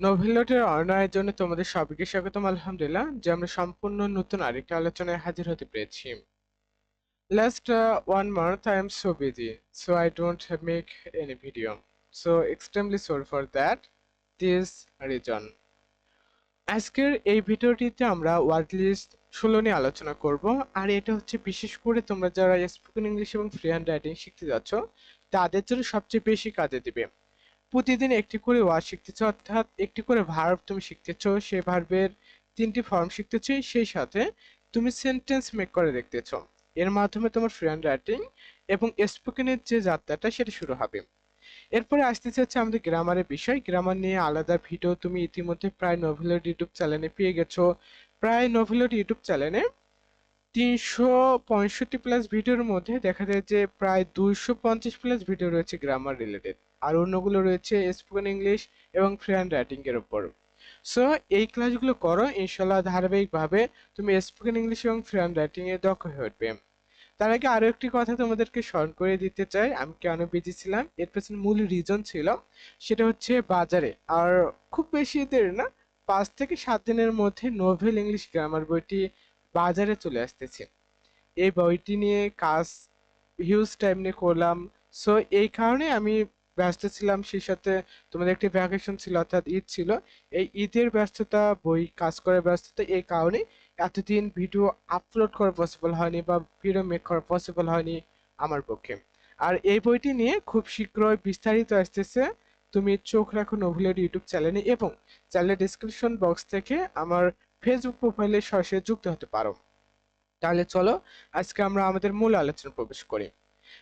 নোভেলটের অনয়ের জন্য তোমাদের সবাইকে স্বাগতম, আলহামদুলিল্লাহ, যে আমরা সম্পূর্ণ নতুন আরেকটা আলোচনায় হাজির হতে পেরেছি। Last one month I am so busy so I don't make any video so extremely sorry for that this reason আজকের এই ভিডিওটিতে আমরা ওয়ার্ড লিস্ট ষোলো নিয়ে আলোচনা করব, আর এটা হচ্ছে বিশেষ করে তোমরা যারা স্পোকেন ইংলিশ এবং ফ্রি হ্যান্ড রাইটিং শিখতে যাচ্ছ, তাদের জন্য সবচেয়ে বেশি কাজে দিবে। প্রতিদিন একটি করে ওয়ার্ড শিখতেছ, অর্থাৎ একটি করে ভার্ব তুমি শিখতেছ সেই ভার্বের তিনটি ফর্ম শিখতেছ, সেই সাথে তুমি সেন্টেন্স মেক করে দেখতেছ। এর মাধ্যমে তোমার ফ্রেন্ড রাইটিং এবং স্পোকেনের যে যাত্রাটা, সেটা শুরু হবে। এরপরে আসতে চাচ্ছে আমাদের গ্রামারের বিষয়। গ্রামার নিয়ে আলাদা ভিডিও তুমি ইতিমধ্যে প্রায় নোভেলের ইউটিউব চ্যানেলে পেয়ে গেছো। প্রায় নোভেলের ইউটিউব চ্যানেলে তিনশো পঁয়ষট্টি প্লাস ভিডিওর মধ্যে দেখা যায় যে প্রায় দুইশো পঞ্চাশ প্লাস ভিডিও রয়েছে গ্রামার রিলেটেড আর অন্যগুলো রয়েছে স্পোকেন ইংলিশ এবং ফ্রি হ্যান্ড রাইটিং এর উপর। সো এই ক্লাসগুলো করো ইনশাল্লাহ ধারাবাহিকভাবে তুমি স্পোকেন ইংলিশ এবং ফ্রি হ্যান্ড রাইটিং এ দক্ষ হয়ে উঠবে। তার আগে আরও একটি কথা তোমাদেরকে স্মরণ করে দিতে চাই। আমি কেন বিজি ছিলাম? এর পেছনে মূল রিজন ছিল, সেটা হচ্ছে বাজারে। আর খুব বেশি দেরি না, পাঁচ থেকে সাত দিনের মধ্যে নোভেল ইংলিশ গ্রামার বইটি বাজারে চলে আসতেছে। এই বইটি নিয়ে কাজ হিউজ টাইম নিয়ে করলাম। সো এই কারণে আমি ব্যস্ত ছিলাম, সেই সাথে তোমাদের একটি ভ্যাকেশন ছিল, অর্থাৎ ঈদ ছিল। এই ঈদের ব্যস্ততা, বই, কাজ করার ব্যস্ততা এই কারণে এতদিন ভিডিও আপলোড করা পসিবল হয়নি বা ভিডিও মেক করা পসিবল হয়নি আমার পক্ষে। আর এই বইটি নিয়ে খুব শীঘ্রই বিস্তারিত আসতেছে। তুমি চোখ রাখো নোভেলের ইউটিউব চ্যানেলে এবং চ্যানেলের ডিসক্রিপশন বক্স থেকে আমার ফেসবুক প্রোফাইলে সরাসরি যুক্ত হতে পারো। তাহলে চলো, আজকে আমরা আমাদের মূল আলোচনা প্রবেশ করি।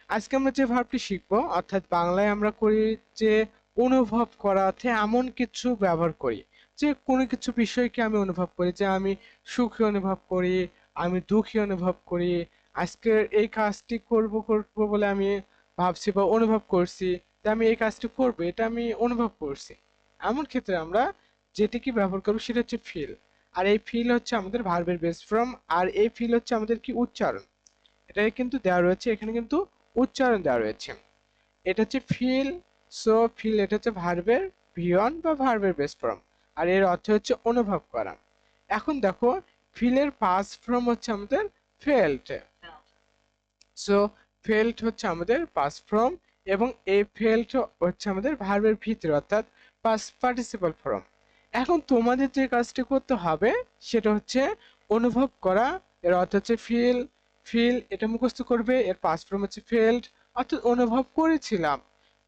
আজকে আমরা যে ভাবটি শিখব, অর্থাৎ বাংলায় আমরা করি যে অনুভব করা অর্থে এমন কিছু ব্যবহার করি, যে কোনো কিছু বিষয়কে আমি অনুভব করি, যে আমি সুখী অনুভব করি, আমি দুঃখী অনুভব করি আজকের এই কাজটি করব করব বলে আমি ভাবছি বা অনুভব করছি যে আমি এই কাজটি করব, এটা আমি অনুভব করছি। এমন ক্ষেত্রে আমরা যেটিকে ব্যবহার করব সেটা হচ্ছে ফিল। আর এই ফিল হচ্ছে আমাদের ভার্বের বেস ফর্ম আর এই ফিল হচ্ছে আমাদের কি উচ্চারণ। এটা কিন্তু দেওয়া রয়েছে, এখানে কিন্তু উচ্চারণ দেওয়া রয়েছে। এটা হচ্ছে ফিল সো ফিল এটা হচ্ছে ভার্বের ভিয়ন বা ভার্বের বেস ফর্ম আর এর অর্থ হচ্ছে অনুভব করা। এখন দেখো ফিলের পাস ফর্ম হচ্ছে আমাদের ফেল্ট সো ফেল্ট হচ্ছে আমাদের পাস ফর্ম এবং এই ফেল্ট হচ্ছে আমাদের ভার্বের ভিতরে, অর্থাৎ পাস পার্টিসিপাল ফর্ম এখন তোমাদের যে কাজটি করতে হবে, সেটা হচ্ছে অনুভব করা। এর অর্থ হচ্ছে ফিল ফিল এটা মুখস্থ করবে, এর পাস ফর্ম হচ্ছে ফেল্ড অর্থাৎ অনুভব করেছিলাম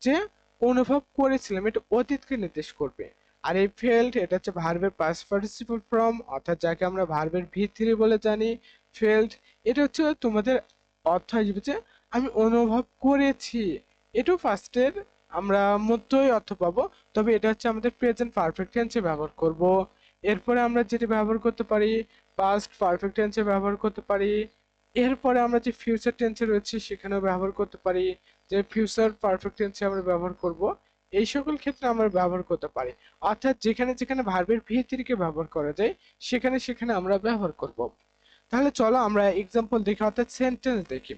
যে অনুভব করেছিলাম, এটা অতীতকে নির্দেশ করবে। আর এই ফেল্ড এটা হচ্ছে ভার্বের পাস পার্টিসিপাল ফর্ম অর্থাৎ যাকে আমরা ভার্বের ভিতরে বলে জানি ফেল্ড এটা হচ্ছে তোমাদের অর্থ আসবে যে আমি অনুভব করেছি। এটাও ফার্স্টের আমরা মধ্যই অর্থ পাবো, তবে এটা হচ্ছে আমাদের প্রেজেন্ট পারফেক্ট টেন্সে ব্যবহার করব। এরপরে আমরা যেটি ব্যবহার করতে পারি পাস্ট পারফেক্ট টেন্সে ব্যবহার করতে পারি এরপরে আমরা যে ফিউচার টেন্সে রয়েছে সেখানেও ব্যবহার করতে পারি, যে ফিউচার পারফেক্ট টেন্সে আমরা ব্যবহার করব, এই সকল ক্ষেত্রে আমরা ব্যবহার করতে পারি। অর্থাৎ যেখানে যেখানে ভার্বের ভিতরিকে ব্যবহার করা যায়, সেখানে সেখানে আমরা ব্যবহার করব। তাহলে চলো আমরা এক্সাম্পল দেখি, অর্থাৎ সেন্টেন্স দেখি।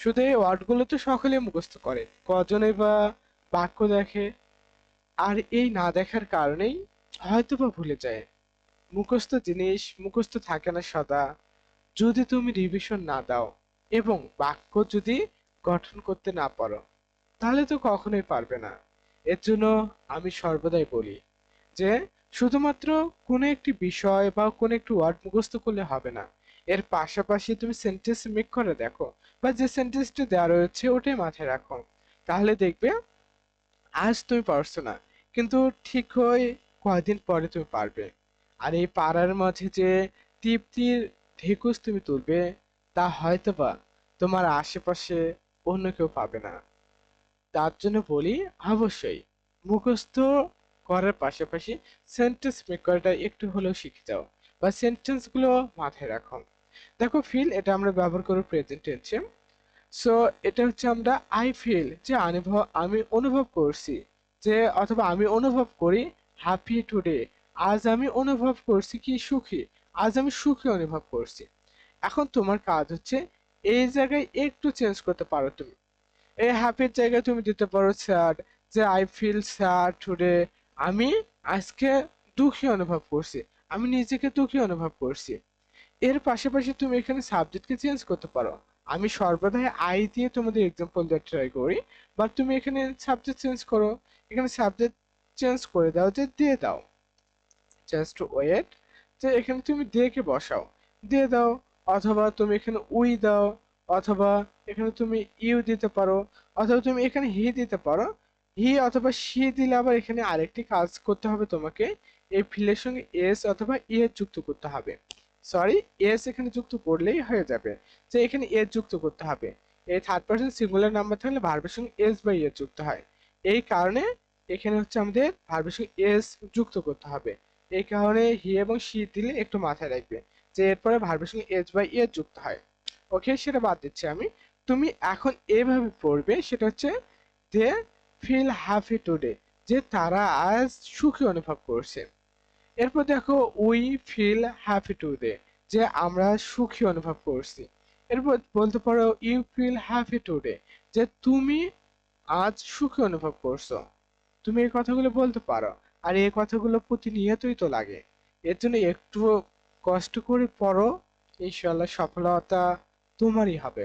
শুধু এই ওয়ার্ডগুলো তো সকলে মুখস্থ করে। কজনে বা বাক্য দেখে, আর এই না দেখার কারণেই হয়তো বা ভুলে যায়। মুখস্থ জিনিস, মুখস্থ থাকে না সদা। যদি তুমি রিভিশন না দাও এবং বাক্য যদি গঠন করতে না পারো, তাহলে তো কখনোই পারবে না। এর জন্য আমি সর্বদাই বলি যে, শুধুমাত্র কোনো একটি বিষয় বা কোনো একটি ওয়ার্ড মুখস্থ করলে হবে না। এর পাশাপাশি তুমি সেন্টেন্স মেক করে দেখো বা যে সেন্টেন্সটা দেওয়া রয়েছে ওটাই মাথায় রাখো। তাহলে দেখবে, আজ তুমি পারছ না, কিন্তু ঠিক হয়ে কয়দিন পরে তুমি পারবে। আর এই পাড়ার মাঝে যে তৃপ্তির ঢেকুস তুমি তুলবে, তা হয়তোবা তোমার আশেপাশে অন্য কেউ পাবে না। তার জন্য বলি, অবশ্যই মুখস্থ করার পাশাপাশি সেন্টেন্স মেক করাটা একটু হলেও শিখে যাও বা সেন্টেন্সগুলো মাথায় রাখো। দেখো ফিল এটা আমরা ব্যবহার করব প্রেজেন্ট টেন্সে সো এটা হচ্ছে আমরা আই ফিল যে অনুভব আমি অনুভব করছি যে, অথবা আমি অনুভব করি হ্যাপি টুডে আজ আমি অনুভব করছি কি সুখী আজ আমি সুখী অনুভব করছি। এখন তোমার কাজ হচ্ছে এই জায়গায় একটু চেঞ্জ করতে পারো তুমি। এই হ্যাপির জায়গায় তুমি দিতে পারো স্যাড যে আই ফিল স্যাড টুডে আমি আজকে দুঃখী অনুভব করছি, আমি নিজেকে দুঃখী অনুভব করছি। এর পাশাপাশি তুমি এখানে সাবজেক্টকে চেঞ্জ করতে পারো। আমি সর্বদাই আই দিয়ে তোমাদের এক্সাম্পল দেওয়ার ট্রাই করি বাট তুমি এখানে সাবজেক্ট চেঞ্জ করো। এখানে সাবজেক্ট চেঞ্জ করে দাও, যে দিয়ে দাও। জাস্ট ওয়েট যে এখানে তুমি দেখে বসাও। দিয়ে দাও, অথবা তুমি এখানে উই দাও, অথবা এখানে তুমি ইউ দিতে পারো, অথবা তুমি এখানে হি দিতে পারো। হি অথবা সি দিলে আবার এখানে আরেকটি কাজ করতে হবে তোমাকে। এই ফিলের সঙ্গে এস অথবা ই এর যুক্ত করতে হবে। সরি, এস এখানে যুক্ত করলেই হয়ে যাবে। যে এখানে এস যুক্ত করতে হবে। এই থার্ড পার্সন সিঙ্গুলার নাম্বার থাকলে ভার্বের সঙ্গে এস বা এস যুক্ত হয়। এই কারণে এখানে হচ্ছে আমাদের ভার্বের সঙ্গে এস যুক্ত করতে হবে। এই কারণে হি এবং সি দিলে একটু মাথায় রাখবে, যে এরপরে ভার্বের সঙ্গে এস বাই এস যুক্ত হয়। ওকে, সেটা বাদ দিচ্ছি আমি। তুমি এখন এভাবে পড়বে, সেটা হচ্ছে, দে ফিল হ্যাপি টুডে যে তারা আজ সুখী অনুভব করছে। এরপর দেখো, উই ফিল হ্যাপি টুডে যে আমরা সুখী অনুভব করছি। এরপর বলতে পারো, ইউ ফিল হ্যাপি টুডে যে তুমি আজ সুখী অনুভব করছ। তুমি এই কথাগুলো বলতে পারো। আর এই কথাগুলো প্রতিনিয়তই তো লাগে। এর জন্য একটু কষ্ট করে পড়ো ইনশাল্লাহ সফলতা তোমারই হবে।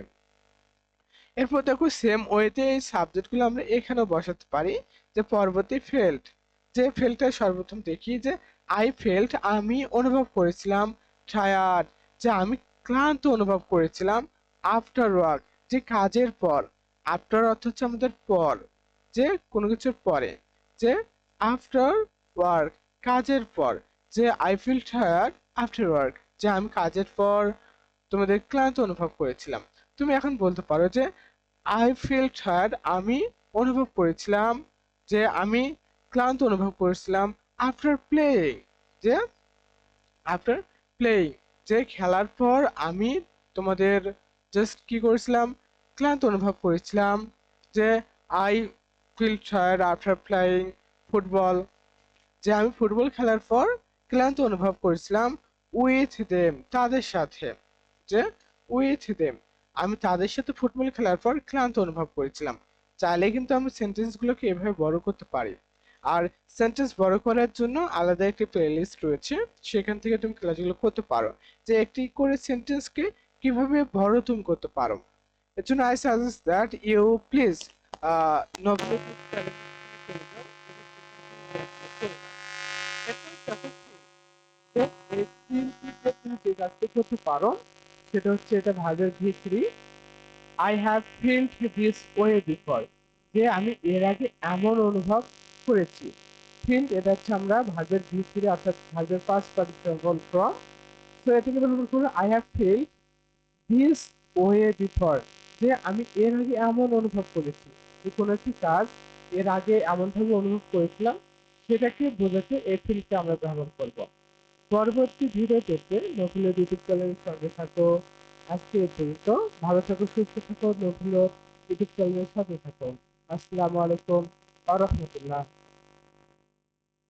এরপর দেখো সেম ওয়েতে এই সাবজেক্টগুলো আমরা এখানেও বসাতে পারি, যে পরবর্তী ফেল্ট যে ফেল্টটা সর্বপ্রথম দেখি যে আই ফেল্ট আমি অনুভব করেছিলাম টায়ার্ড যে আমি ক্লান্ত অনুভব করেছিলাম আফটার ওয়ার্ক যে কাজের পর আফটার অর্থ হচ্ছে আমাদের পর, যে কোনো কিছুর পরে, যে আফটার ওয়ার্ক কাজের পর, যে I feel tired after work যে আমি কাজের পর তোমাদের ক্লান্ত অনুভব করেছিলাম। তুমি এখন বলতে পারো যে আই ফিল টায়ার্ড আমি অনুভব করেছিলাম যে, আমি ক্লান্ত অনুভব করেছিলাম আফটার প্লেয়িং যে আফটার প্লেয়িং যে খেলার পর আমি তোমাদের জাস্ট কি করেছিলাম, ক্লান্ত অনুভব করেছিলাম যে I feel tired after playing football, যে আমি ফুটবল খেলার পর ক্লান্ত অনুভব করেছিলাম উইথ দেম তাদের সাথে, যে উইথ দেম আমি তাদের সাথে ফুটবল খেলার পর ক্লান্ত অনুভব করেছিলাম। চাইলে কিন্তু আমি সেন্টেন্সগুলোকে এভাবে বড় করতে পারি। আর সেন্টেন্স বড় করার জন্য আলাদা একটি প্লেলিস্ট রয়েছে, সেখান থেকে তুমি ক্লাসগুলো করতে পারো। যে একটি করে সেন্টেন্সকে কীভাবে বড় তুমি করতে পারো। এর জন্য I suggest that you please novel কাজটি করতে পারো, সেটা হচ্ছে এটা ভাগের ভিত্তি I have filled this way before যে আমি এর আগে এমন অনুভব করেছি। ফিল্ড এটা হচ্ছে আমরা ভাগের ভিত্তি অর্থাৎ ভাগের পাঁচ পার্টিসিপল ফ্রম তো এটাকে ব্যবহার করব I have filled this way before যে আমি এর আগে এমন অনুভব করেছি যে কোনো একটি কাজ এর আগে এমনভাবে অনুভব করেছিলাম, সেটাকে বোঝাতে এই ফিল্ডকে আমরা ব্যবহার করব। পরবর্তী ভিডিও পেতে ইউটিউব চ্যানেলের সঙ্গে থাকো। আজকে এ পর্যন্ত ভালো থাকো, সুস্থ থাকো, নকুলো চ্যানেলের সাথে থাকো। আসসালামু আলাইকুম আ রহমতুল্লাহ।